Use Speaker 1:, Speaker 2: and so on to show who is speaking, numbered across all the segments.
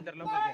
Speaker 1: नंतर लवकर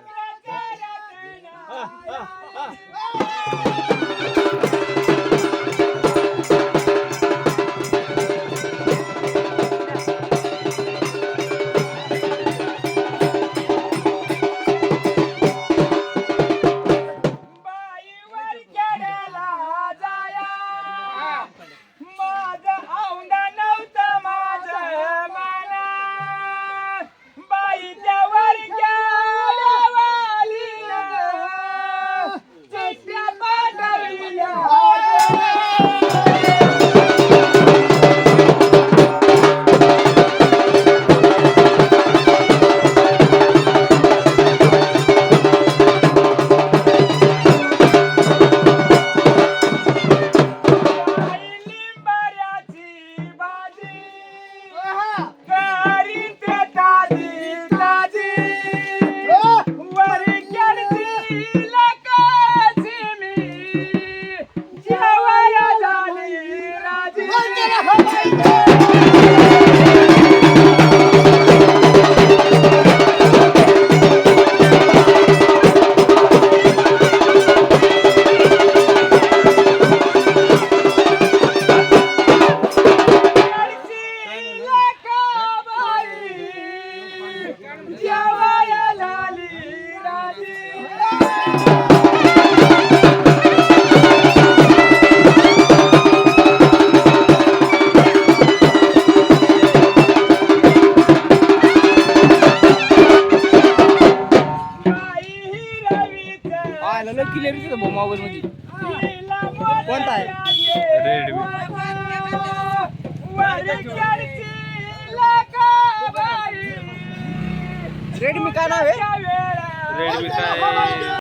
Speaker 1: मोबाईल मध्ये.
Speaker 2: कोणता आहे?
Speaker 3: रेडमी
Speaker 2: का नाम है
Speaker 3: रेडमी का